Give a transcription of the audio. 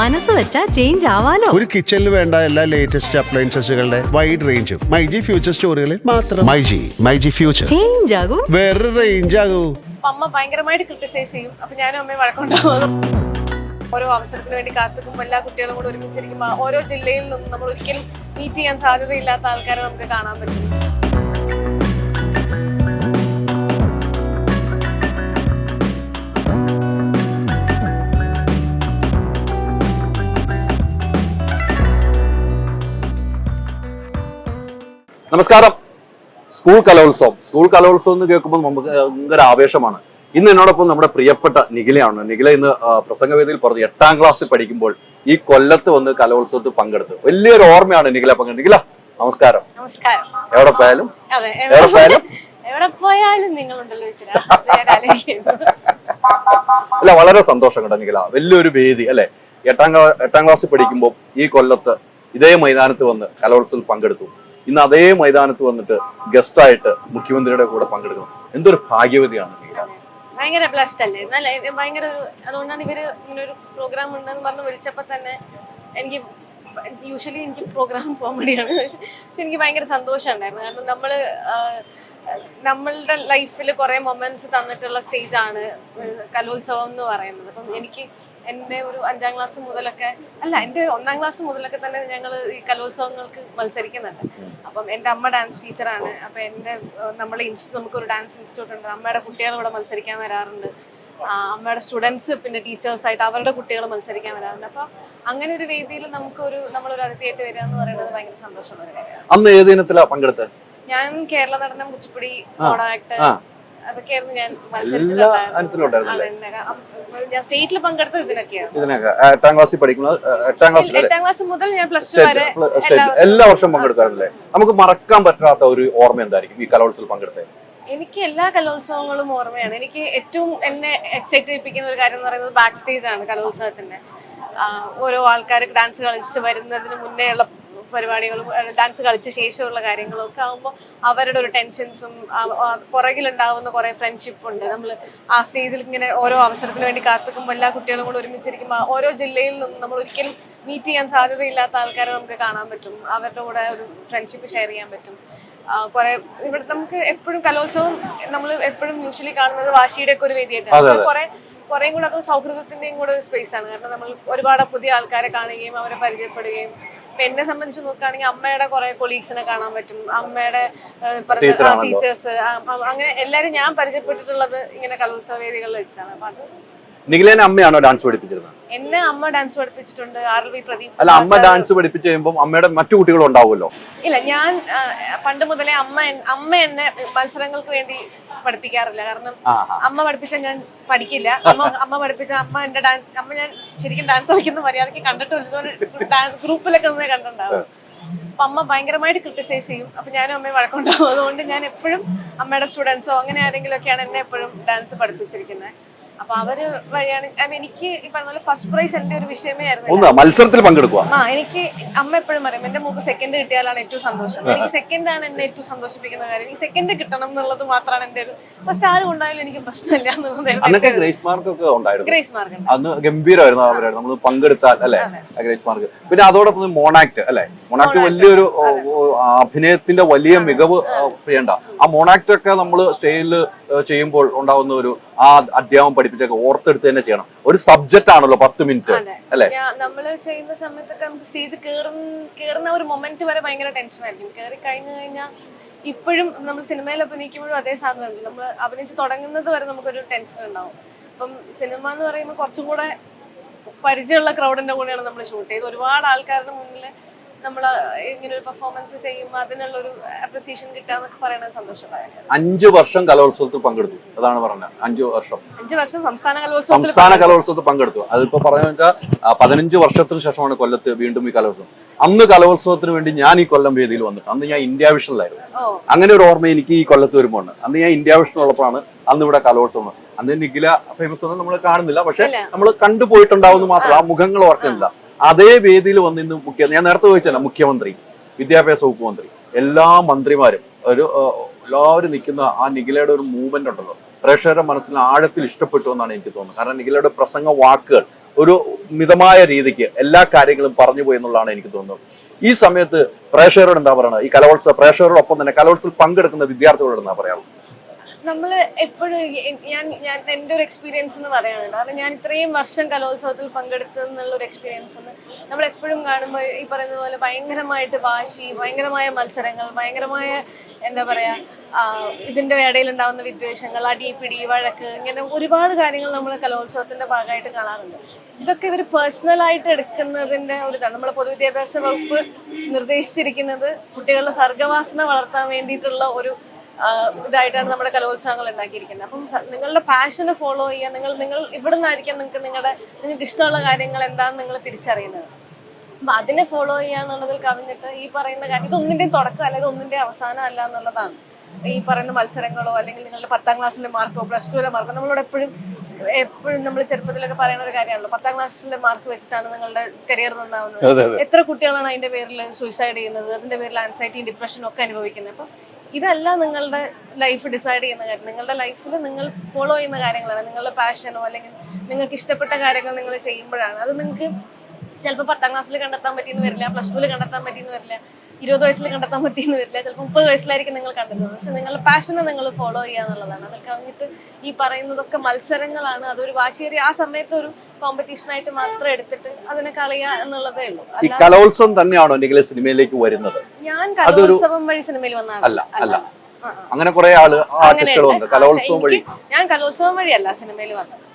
മനസ്സ് വെച്ചാ ചേഞ്ച് ആവാലോ? ഒരു കിച്ചണിൽ വേണ്ട എല്ലാ ലേറ്റസ്റ്റ് അപ്ലയൻസസുകളുടെ വൈഡ് റേഞ്ചും മൈജി ഫ്യൂച്ചർ സ്റ്റോറുകളിൽ മാത്രം. മൈജി മൈജി ഫ്യൂച്ചർ ചേഞ്ച് ആകും. വേറെ റേഞ്ച് ആകൂ. അമ്മ ഭയങ്കരമായിട്ട് ക്രിട്ടിസൈസ് ചെയ്യും. അപ്പൊ ഞാനും അമ്മയും വഴക്കുണ്ടാവും. ഓരോ അവസരത്തിന് വേണ്ടി കാത്തുക്കുമ്പോൾ എല്ലാ കുട്ടികളും കൂടെ ഒരുമിച്ചിരിക്കുമ്പോൾ ഓരോ ജില്ലയിൽ നിന്നും നമ്മൾ ഒരിക്കലും മീറ്റ് ചെയ്യാൻ സാധ്യതയില്ലാത്ത ആൾക്കാരെ നമുക്ക് കാണാൻ പറ്റും. നമസ്കാരം. സ്കൂൾ കലോത്സവം. സ്കൂൾ കലോത്സവം എന്ന് കേൾക്കുമ്പോൾ നമുക്ക് ഭയങ്കര ആവേശമാണ്. ഇന്ന് എന്നോടൊപ്പം നമ്മുടെ പ്രിയപ്പെട്ട നിഖിലയാണ്. നിഖില ഇന്ന് പ്രസംഗവേദിയിൽ പറഞ്ഞു എട്ടാം ക്ലാസ്സിൽ പഠിക്കുമ്പോൾ ഈ കൊല്ലത്ത് വന്ന് കലോത്സവത്തിൽ പങ്കെടുത്തു. വലിയൊരു ഓർമ്മയാണ് നിഖില പങ്കെടുത്തു. നിഖില നമസ്കാരം. നമസ്കാരം. എവിടെ പോയാലും? എവിടെ പോയാലും എവിടെ പോയാലും നിങ്ങളുണ്ടല്ലോ. അല്ല വളരെ സന്തോഷം കേട്ടോ നിഖില. വലിയൊരു വേദി അല്ലെ? എട്ടാം എട്ടാം ക്ലാസ്സിൽ പഠിക്കുമ്പോൾ ഈ കൊല്ലത്ത് ഇതേ മൈതാനത്ത് വന്ന് കലോത്സവത്തിൽ പങ്കെടുത്തു. ഇന്ന് അതേ മൈതാനത്ത് വന്നിട്ട് ഗസ്റ്റായിട്ട് മുഖ്യമന്ത്രിയുടെ കൂടെ പങ്കെടുക്കുന്നു എന്തൊരു ഭാഗ്യവതിയാണ് ഭയങ്കര ബ്ലസ്ഡ് അല്ലേ? എന്നാൽ ഭയങ്കര ഒരു അതുകൊണ്ടാണ് ഇവർ ഇങ്ങനെ ഒരു പ്രോഗ്രാം ഉണ്ടെന്ന് പറഞ്ഞ് വിളിച്ചപ്പോ തന്നെ എനിക്ക് യൂഷ്വലി എനിക്ക് പ്രോഗ്രാം കോമഡിയാണ് പക്ഷെ എനിക്ക് ഭയങ്കര സന്തോഷമുണ്ടായിരുന്നു കാരണം നമ്മൾ ആ, നമ്മളുടെ ലൈഫിൽ കുറെ മൊമെന്റ്സ് തന്നിട്ടുള്ള സ്റ്റേജാണ് കലോത്സവം എന്ന് പറയുന്നത്. അപ്പം എനിക്ക് എന്റെ ഒരു അഞ്ചാം ക്ലാസ് മുതലൊക്കെ അല്ല എന്റെ ഒന്നാം ക്ലാസ് മുതലൊക്കെ തന്നെ ഞങ്ങൾ ഈ കലോത്സവങ്ങൾക്ക് മത്സരിക്കുന്നുണ്ട്. അപ്പം എന്റെ അമ്മ ഡാൻസ് ടീച്ചറാണ് അപ്പം എന്റെ നമ്മുടെ ഇൻസ്റ്റി നമുക്കൊരു ഡാൻസ് ഇൻസ്റ്റിറ്റ്യൂട്ട് ഉണ്ട്. അമ്മയുടെ കുട്ടികൾ ഇവിടെ മത്സരിക്കാൻ വരാറുണ്ട്. അമ്മയുടെ സ്റ്റുഡൻസ് പിന്നെ ടീച്ചേഴ്സായിട്ട് അവരുടെ കുട്ടികൾ മത്സരിക്കാൻ വരാറുണ്ട്. അപ്പം അങ്ങനെ ഒരു വേദിയിൽ നമുക്കൊരു നമ്മളൊരു അതിഥിയായിട്ട് വരിക എന്ന് പറയുന്നത് ഭയങ്കര സന്തോഷമുള്ള ഒരു കാര്യമാണ്. അന്ന് ഏത് ഇനത്തിലാണ് പങ്കെടുത്തത്? ഞാൻ കേരള നടനം കുച്ചിപ്പുടി മോഡായിട്ട്. അതൊക്കെയായിരുന്നു ഞാൻ ഞാൻ സ്റ്റേറ്റിൽ പങ്കെടുത്തത് ഇതിനൊക്കെയാണ്. ഇതിനൊക്കെ. ആ, എട്ടാം ക്ലാസ്സിൽ പഠിക്കുന്നത് ആ, എട്ടാം ക്ലാസ്സിൽ എട്ടാം ക്ലാസ് മുതൽ ഞാൻ പ്ലസ് ടു വരെ എല്ലാ വർഷവും പങ്കെടുക്കാറില്ലേ നമുക്ക് മറക്കാൻ പറ്റാത്ത ഒരു ഓർമ്മ എന്തായിരിക്കും ഈ കലോത്സവത്തിൽ പങ്കെടുത്തത് എനിക്ക് എല്ലാ കലോത്സവങ്ങളും ഓർമ്മയാണ്. എനിക്ക് ഏറ്റവും എന്നെ എക്സൈറ്റ് ചെയ്യിപ്പിക്കുന്ന ഒരു കാര്യം എന്ന് പറയുന്നത് ബാക്ക് സ്റ്റേജ് ആണ് കലോത്സവത്തിന്റെ ഓരോ ആൾക്കാർ ഡാൻസ് കളിച്ച് വരുന്നതിന് മുന്നേ ഉള്ള പരിപാടികളും ഡാൻസ് കളിച്ച ശേഷമുള്ള കാര്യങ്ങളും ഒക്കെ ആകുമ്പോൾ അവരുടെ ഒരു ടെൻഷൻസും പുറകിലുണ്ടാവുന്ന കുറെ ഫ്രണ്ട്ഷിപ്പ് ഉണ്ട്. നമ്മൾ ആ സ്റ്റേജിൽ ഇങ്ങനെ ഓരോ അവസരത്തിന് വേണ്ടി കാത്തുക്കുമ്പോൾ എല്ലാ കുട്ടികളും കൂടെ ഒരുമിച്ചിരിക്കുമ്പോൾ ഓരോ ജില്ലയിൽ നിന്നും നമ്മൾ ഒരിക്കലും മീറ്റ് ചെയ്യാൻ സാധ്യതയില്ലാത്ത ആൾക്കാരെ നമുക്ക് കാണാൻ പറ്റും. അവരുടെ കൂടെ ഒരു ഫ്രണ്ട്ഷിപ്പ് ഷെയർ ചെയ്യാൻ പറ്റും. കുറെ ഇവിടെ നമുക്ക് എപ്പോഴും കലോത്സവം നമ്മൾ എപ്പോഴും യൂഷ്വലി കാണുന്നത് വാശിയുടെ ഒക്കെ ഒരു വേദിയായിട്ടാണ്. പക്ഷെ കുറെ കുറേ കൂടെ അത് സൗഹൃദത്തിന്റെയും കൂടെ ഒരു സ്പേസ് ആണ്. കാരണം നമ്മൾ ഒരുപാട് പുതിയ ആൾക്കാരെ കാണുകയും അവരെ പരിചയപ്പെടുകയും ഇപ്പൊ എന്നെ സംബന്ധിച്ച് നോക്കുകയാണെങ്കിൽ അമ്മയുടെ കുറെ കൊളീഗ്സിനെ കാണാൻ പറ്റും അമ്മയുടെ. ടീച്ചേഴ്സ് അങ്ങനെ എല്ലാരും ഞാൻ പരിചയപ്പെട്ടിട്ടുള്ളത് ഇങ്ങനെ കലോത്സവ വേദികളിൽ വെച്ചിട്ടാണ് അപ്പൊ അത് നിഖിലേനെ അമ്മയാണോ ഡാൻസ് പഠിപ്പിച്ചിരുന്നത്? എന്നെ അമ്മ ഡാൻസ് പഠിപ്പിച്ചിട്ടുണ്ട് ആർ വി പ്രദീപ് അല്ല അമ്മ ഡാൻസ് പഠിപ്പിച്ച് കഴിയുമ്പോൾ അമ്മയുടെ മറ്റു കുട്ടികളും ഉണ്ടാവുമല്ലോ? ഇല്ല ഞാൻ പണ്ട് മുതലേ അമ്മ അമ്മ എന്നെ മത്സരങ്ങൾക്ക് വേണ്ടി പഠിപ്പിക്കാറില്ല. കാരണം അമ്മ പഠിപ്പിച്ച ഞാൻ പഠിക്കില്ല. അമ്മ അമ്മ പഠിപ്പിച്ച അമ്മ എന്റെ ഡാൻസ് അമ്മ ഞാൻ ശരിക്കും ഡാൻസ് കളിക്കുന്ന മര്യാദയ്ക്ക് കണ്ടിട്ടില്ല. ഗ്രൂപ്പിലൊക്കെ ഒന്നേ കണ്ടിട്ടുണ്ടാവും. അപ്പൊ അമ്മ ഭയങ്കരമായിട്ട് ക്രിട്ടിസൈസ് ചെയ്യും. അപ്പൊ ഞാനും അമ്മയും വഴക്കുണ്ടാവും. അതുകൊണ്ട് ഞാൻ എപ്പോഴും അമ്മയുടെ സ്റ്റുഡൻസോ അങ്ങനെ ആരെങ്കിലും ഒക്കെയാണ് എന്നെ എപ്പോഴും ഡാൻസ് പഠിപ്പിച്ചിരിക്കുന്നത് അപ്പൊ അവർ വഴിയാണ്. എനിക്ക് ഈ പറഞ്ഞ പോലെ ഫസ്റ്റ് പ്രൈസ് എന്റെ ഒരു വിഷയമേ ആയിരുന്നു. ഒന്ന് മത്സരത്തിൽ പങ്കെടുക്കുക ആ എനിക്ക് അമ്മ എപ്പോഴും പറയും എന്റെ മൂക്ക് സെക്കൻഡ് കിട്ടിയാലാണ് ഏറ്റവും സന്തോഷം. എനിക്ക് സെക്കൻഡ് ആണ് എന്നെ ഏറ്റവും സന്തോഷിപ്പിക്കുന്ന കാര്യം. എനിക്ക് സെക്കൻഡ് കിട്ടണം എന്നുള്ളത് മാത്രമാണ് എന്റെ ഒരു ഫസ്റ്റ് ആരും ഉണ്ടായാലും എനിക്ക് പ്രശ്നമില്ല അന്നൊക്കെ എന്നുള്ളത് ഗ്രേസ് മാർക്ക് ഒക്കെ ഉണ്ടായിരുന്നു. ഗ്രേസ് മാർക്ക് അന്ന് ഗംഭീരമായിരുന്നു അവരായിരുന്നു. നമ്മൾ പങ്കെടുത്താൽ അല്ലെ? Grace mark. പിന്നെ അതോടൊപ്പം മോണാക്ട് അല്ലെ? മോണാക്ട് വലിയൊരു ഓ, ഓ, അഭിനയത്തിന്റെ വലിയ മികവ് ആ, ചെയ്യണ്ട ആ മോണാക്ട് ഒക്കെ നമ്മൾ സ്റ്റേജിൽ ചെയ്യുമ്പോൾ ഉണ്ടാവുന്ന ഒരു ആ അധ്യാപനം പഠിപ്പിച്ചൊക്കെ ഓർത്തെടുത്ത് തന്നെ ചെയ്യണം. ഒരു സബ്ജക്റ്റ് ആണല്ലോ പത്ത് മിനിറ്റ്. അല്ലെ? ഞാൻ നമ്മൾ ചെയ്യുന്ന സമയത്തൊക്കെ നമുക്ക് സ്റ്റേജ് കേറുന്ന കേറുന്ന ഒരു മൊമെന്റ് വരെ ഭയങ്കര ടെൻഷൻ ആയിരിക്കും. കേറി കഴിഞ്ഞു കഴിഞ്ഞാൽ ഇപ്പോഴും നമ്മൾ സിനിമയിൽ അഭിനയിക്കുമ്പോഴും അതേ സാധനം നമ്മൾ അഭിനയിച്ച് തുടങ്ങുന്നത് വരെ നമുക്കൊരു ടെൻഷൻ ഉണ്ടാവും. അപ്പം സിനിമ എന്ന് പറയുമ്പോൾ കുറച്ചും കൂടെ പരിചയമുള്ള ക്രൗഡിന്റെ കൂടെയാണ് നമ്മൾ ഷൂട്ട് ചെയ്ത് ഒരുപാട് ആൾക്കാരുടെ മുന്നിൽ നമ്മൾ ഇങ്ങനെ ഒരു പെർഫോമൻസ് ചെയ്യുമ്പോൾ അതിനുള്ള ഒരു അപ്രിസിയേഷൻ കിട്ടുക പറയുന്നത് സന്തോഷമുള്ള കാര്യമാണ്. അഞ്ചു വർഷം കലോത്സവത്തിൽ പങ്കെടുത്തു. അതാണ് പറഞ്ഞത്. അഞ്ചു വർഷം. അഞ്ചു വർഷം സംസ്ഥാന കലോത്സവത്തിൽ സംസ്ഥാന കലോത്സവത്തിൽ പങ്കെടുത്തു. അതിപ്പോ പറഞ്ഞു വെച്ചാൽ പതിനഞ്ച് വർഷത്തിന് ശേഷമാണ് കൊല്ലത്ത് വീണ്ടും ഈ കലോത്സവം. അന്ന് കലോത്സവത്തിന് വേണ്ടി ഞാൻ ഈ കൊല്ലം വേദിയിൽ വന്നു അന്ന് ഞാൻ ഇന്ത്യ വിഷനിലായിരുന്നു. അങ്ങനെ ഒരു ഓർമ്മ എനിക്ക് ഈ കൊല്ലത്ത് വരുമ്പോൾ അന്ന് ഞാൻ ഇന്ത്യ വിഷനുള്ളപ്പോഴാണ് അന്ന് ഇവിടെ കലോത്സവം അന്ന് നിഖില ഫേമസ് ഒന്നും നമ്മൾ കാണുന്നില്ല. പക്ഷെ. നമ്മൾ കണ്ടുപോയിട്ടുണ്ടാവുന്ന മാത്രം ആ. മുഖങ്ങൾ ഓർക്കുന്നില്ല. അതേ വേദിയിൽ വന്ന് ഇന്ന് മുഖ്യ ഞാൻ നേരത്തെ ചോദിച്ചല്ല മുഖ്യമന്ത്രി വിദ്യാഭ്യാസ വകുപ്പ് മന്ത്രി എല്ലാ മന്ത്രിമാരും ഒരു എല്ലാവരും നിൽക്കുന്ന ആ നിഖിലയുടെ ഒരു മൂവ്മെന്റ് ഉണ്ടല്ലോ. പ്രേക്ഷകരുടെ മനസ്സിൽ ആഴത്തിൽ ഇഷ്ടപ്പെട്ടു എന്നാണ് എനിക്ക് തോന്നുന്നത്. കാരണം നിഖിലയുടെ പ്രസംഗ വാക്കുകൾ ഒരു മിതമായ രീതിക്ക് എല്ലാ കാര്യങ്ങളും പറഞ്ഞു പോയി എന്നുള്ളതാണ് എനിക്ക് തോന്നുന്നത്. ഈ സമയത്ത് പ്രേക്ഷകരോട് എന്താ പറയുന്നത് ഈ കലോത്സവ പ്രേക്ഷകരോടൊപ്പം തന്നെ കലോത്സവത്തിൽ പങ്കെടുക്കുന്ന വിദ്യാർത്ഥികളോട് എന്താ പറയാനുള്ളത്? നമ്മൾ എപ്പോഴും ഞാൻ ഞാൻ എന്റെ ഒരു എക്സ്പീരിയൻസ് എന്ന് പറയാനുണ്ട്. കാരണം ഞാൻ ഇത്രയും വർഷം കലോത്സവത്തിൽ പങ്കെടുത്തെന്നുള്ള ഒരു എക്സ്പീരിയൻസ് ഒന്ന് നമ്മൾ എപ്പോഴും കാണുമ്പോൾ ഈ പറയുന്ന പോലെ ഭയങ്കരമായിട്ട് വാശി ഭയങ്കരമായ മത്സരങ്ങൾ ഭയങ്കരമായ എന്താ പറയുക ഇതിന്റെ ഉണ്ടാകുന്ന വിദ്വേഷങ്ങൾ അടി പിടി വഴക്ക് ഇങ്ങനെ ഒരുപാട് കാര്യങ്ങൾ നമ്മൾ കലോത്സവത്തിന്റെ ഭാഗമായിട്ട് കാണാറുണ്ട്. ഇതൊക്കെ ഇവർ പേഴ്സണലായിട്ട് എടുക്കുന്നതിന്റെ ഒരു ഇതാണ്. നമ്മളെ പൊതുവിദ്യാഭ്യാസ വകുപ്പ് നിർദ്ദേശിച്ചിരിക്കുന്നത് കുട്ടികളുടെ സർഗവാസന വളർത്താൻ വേണ്ടിയിട്ടുള്ള ഒരു ഇതായിട്ടാണ് നമ്മുടെ കലോത്സവങ്ങൾ ഉണ്ടാക്കിയിരിക്കുന്നത്. അപ്പം നിങ്ങളുടെ പാഷന് ഫോളോ ചെയ്യാൻ നിങ്ങൾ നിങ്ങൾ ഇവിടെ നിന്നായിരിക്കാം നിങ്ങൾക്ക് നിങ്ങളുടെ നിങ്ങൾക്ക് ഇഷ്ടമുള്ള കാര്യങ്ങൾ എന്താണെന്ന് നിങ്ങൾ തിരിച്ചറിയുന്നത്. അപ്പം അതിനെ ഫോളോ ചെയ്യുക എന്നുള്ളതിൽ കവിഞ്ഞിട്ട് ഈ പറയുന്ന കാര്യം ഇതൊന്നിന്റെയും തുടക്കം അല്ലെങ്കിൽ ഒന്നിന്റെയും അവസാനം അല്ല എന്നുള്ളതാണ്. ഈ പറയുന്ന മത്സരങ്ങളോ അല്ലെങ്കിൽ നിങ്ങളുടെ പത്താം ക്ലാസ്സിലെ മാർക്കോ പ്ലസ് ടുവിലെ മാർക്കോ നമ്മളോട് എപ്പോഴും എപ്പോഴും നമ്മൾ ചെറുപ്പത്തിലൊക്കെ പറയുന്ന ഒരു കാര്യമാണല്ലോ. പത്താം ക്ലാസ്സിലെ മാർക്ക് വെച്ചിട്ടാണ് നിങ്ങളുടെ കരിയർ നന്നാവുന്നത്. എത്ര കുട്ടികളാണ് അതിന്റെ പേരിൽ സൂയിസൈഡ് ചെയ്യുന്നത്? അതിന്റെ പേരിൽ ആൻസൈറ്റിയും ഡിപ്രഷനും ഒക്കെ അനുഭവിക്കുന്നത്? അപ്പം ഇതല്ല നിങ്ങളുടെ ലൈഫ് ഡിസൈഡ് ചെയ്യുന്ന കാര്യം. നിങ്ങളുടെ ലൈഫിൽ നിങ്ങൾ ഫോളോ ചെയ്യുന്ന കാര്യങ്ങളാണ്. നിങ്ങളുടെ പാഷനോ അല്ലെങ്കിൽ നിങ്ങൾക്ക് ഇഷ്ടപ്പെട്ട കാര്യങ്ങൾ നിങ്ങൾ ചെയ്യുമ്പോഴാണ്. അത് നിങ്ങൾക്ക് ചിലപ്പോൾ പത്താം ക്ലാസ്സിൽ കണ്ടെത്താൻ പറ്റിയെന്ന് വരില്ല പ്ലസ് ടുവിൽ കണ്ടെത്താൻ പറ്റിയെന്ന് വരില്ല. ഇരുപത് വയസ്സിൽ കണ്ടെത്താൻ പറ്റിയെന്ന് വരില്ല. ചിലപ്പോൾ മുപ്പത് വയസ്സിലായിരിക്കും നിങ്ങൾ കണ്ടെത്തുന്നത്. പക്ഷെ നിങ്ങളുടെ പാഷനെ നിങ്ങൾ ഫോളോ ചെയ്യുക എന്നുള്ളതാണ്. അതൊക്കെ കഴിഞ്ഞിട്ട് ഈ പറയുന്നതൊക്കെ മത്സരങ്ങളാണ്. അതൊരു വാശിയേറി ആ സമയത്ത് ഒരു കോമ്പറ്റീഷനായിട്ട് മാത്രം എടുത്തിട്ട് അതിനെ കളയുക എന്നുള്ളതേ ഉള്ളൂ. ഈ കലോത്സവം തന്നെയാണോ എന്തെങ്കിലും സിനിമയിലേക്ക് വരുന്നത്? ഞാൻ കലോത്സവം വഴി സിനിമയിൽ വന്നാണ്. അല്ല അല്ല. അങ്ങനെ കുറെ ആൾ അങ്ങനെയുണ്ട്. കലോത്സവം വഴി. ഞാൻ കലോത്സവം വഴിയല്ല സിനിമയിൽ വന്നത്.